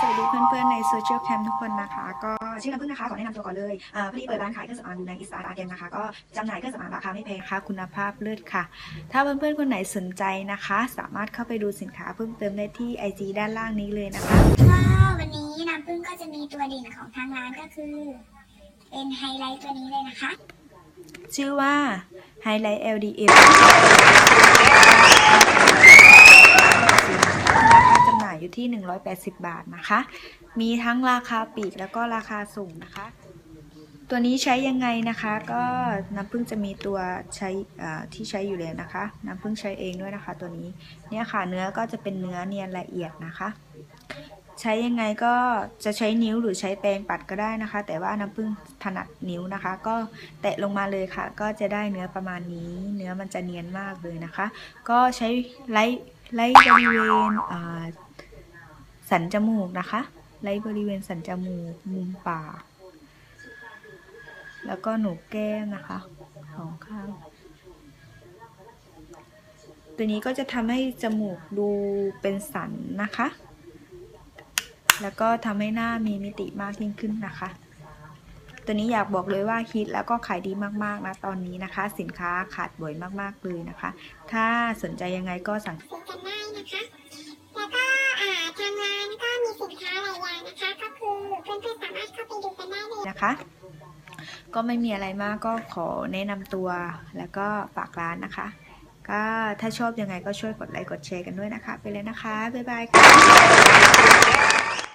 สวัสดีเพื่อนๆในโซเชียลแคมทุกคนนะคะ ก็ชื่อน้ำพึ่งนะคะ ขอแนะนำตัวก่อนเลยอ่าพอดีเปิดร้านขายเครื่องสำอางอยู่ในอิสระอาเกนนะคะ ก็จำหน่ายเครื่องสำอางราคาไม่แพงค่ะคุณภาพเลิศค่ะ ถ้าเพื่อนๆคนไหนสนใจนะคะ สามารถเข้าไปดูสินค้าเพิ่มเติมได้ที่ IG ด้านล่างนี้เลยนะคะก็วันนี้น้ำพึ่งก็จะมีตัวเด่นของทางร้านก็คือ เป็นไฮไลท์ตัวนี้เลยนะคะ ชื่อว่า Highlight LDM รา ที่ 180 บาทนะคะ มีทั้งราคาปีกแล้วก็ราคาส่งนะคะ ตัวนี้ใช้ยังไงนะคะ ก็น้ำพึ่งจะมีตัวใช้ที่ใช้อยู่เลยนะคะ น้ำพึ่งใช้เองด้วยนะคะ ตัวนี้เนี่ยค่ะเนื้อก็จะเป็นเนื้อเนียนละเอียดนะคะใช้ยังไงก็จะใช้นิ้วหรือใช้แปรงปัดก็ได้นะคะ แต่ว่าน้ำผึ้งถนัดนิ้วนะคะ ก็แตะลงมาเลยค่ะ ก็จะได้เนื้อประมาณนี้ เนื้อมันจะเนียนมากเลยนะคะ ก็ใช้ไล่ไล่บริเวณ สันจมูกนะคะไล่บริเวณสันจมูกมุมปากแล้วก็หนูแก้มนะคะสองข้างตัวนี้ก็จะทำให้จมูกดูเป็นสันนะคะ แล้วก็ทำให้หน้ามีมิติมากยิ่งขึ้นนะคะ ตัวนี้อยากบอกเลยว่าฮิตแล้วก็ขายดีมากๆนะตอนนี้นะคะ สินค้าขาดบ่อยมากๆเลยนะคะ ถ้าสนใจยังไงก็สั่ง นะคะ ก็ไม่มีอะไรมากก็ขอแนะนำตัวแล้วก็ฝากร้านนะคะ ก็ถ้าชอบยังไงก็ช่วยกดไลค์กดแชร์กันด้วยนะคะ ไปเลยนะคะ บ๊ายบายค่ะ